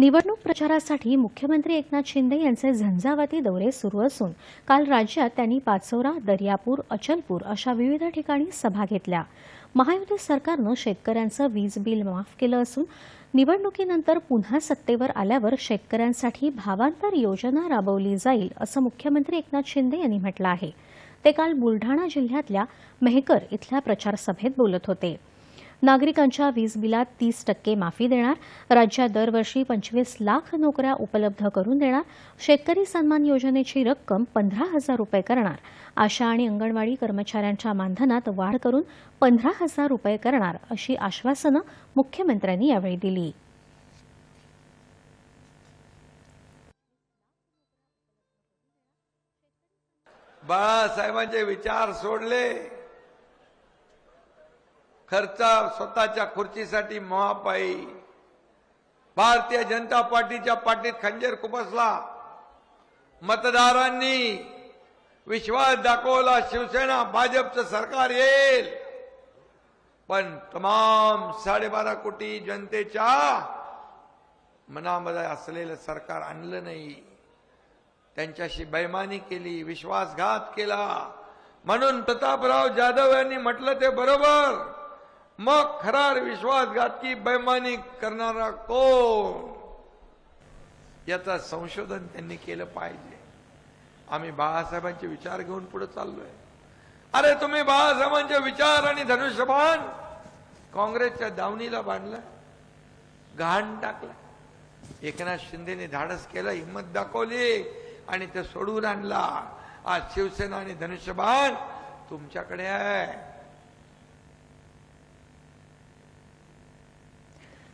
निवडणूक प्रचारासाठी मुख्यमंत्री एकनाथ शिंदे यांचे झंझावाती दौरे सुरू असून काल राज्यात त्यांनी पाचोरा दर्यापूर अचलपूर अशा विविध ठिकाणी सभा घेतल्या. महायुती सरकारनं शेतकऱ्यांचं वीज बिल माफ केलं असून निवडणुकीनंतर पुन्हा सत्तेवर आल्यावर शेतकऱ्यांसाठी भावांतर योजना राबवली जाईल असं मुख्यमंत्री एकनाथ शिंदे यांनी म्हटलं आहे. ते काल बुलढाणा जिल्ह्यातल्या मेहकर इथल्या प्रचारसभेत बोलत होते. नागरिकांच्या वीज बिलात तीस टक्के माफी देणार राज्यात दरवर्षी पंचवीस लाख नोकऱ्या उपलब्ध करून देणार शेतकरी सन्मान योजनेची रक्कम पंधरा हजार रुपये करणार. आशा आणि अंगणवाडी कर्मचाऱ्यांच्या मानधनात वाढ करून पंधरा हजार रुपये करणार अशी आश्वासनं मुख्यमंत्र्यांनी यावेळी दिली. बाळासाहेबांचे विचार सोडले. खर्च स्वतःच्या खुर्चीसाठी महापाई. भारतीय जनता पार्टीच्या पाठीत खंजीर खुपसला. मतदारांनी विश्वास दाखवला शिवसेना भाजपचं सरकार येईल. पण तमाम साडेबारा कोटी जनतेच्या मनामध्ये असलेलं सरकार आणलं नाही. त्यांच्याशी बैमानी केली विश्वासघात केला. म्हणून प्रतापराव जाधव यांनी म्हटलं ते बरोबर. मग खरार विश्वासघातकी बैमानी करणारा कोण? याचं संशोधन त्यांनी केलं पाहिजे. आम्ही बाळासाहेबांचे विचार घेऊन पुढे चाललोय. अरे तुम्ही बाळासाहेबांचे विचार आणि धनुष्यबाण काँग्रेसच्या दावणीला बांधलं घाण टाकलं. एकनाथ शिंदेने धाडस केलं हिंमत दाखवली आणि ते सोडून आणला. आज शिवसेना आणि धनुष्यबाण तुमच्याकडे आहे.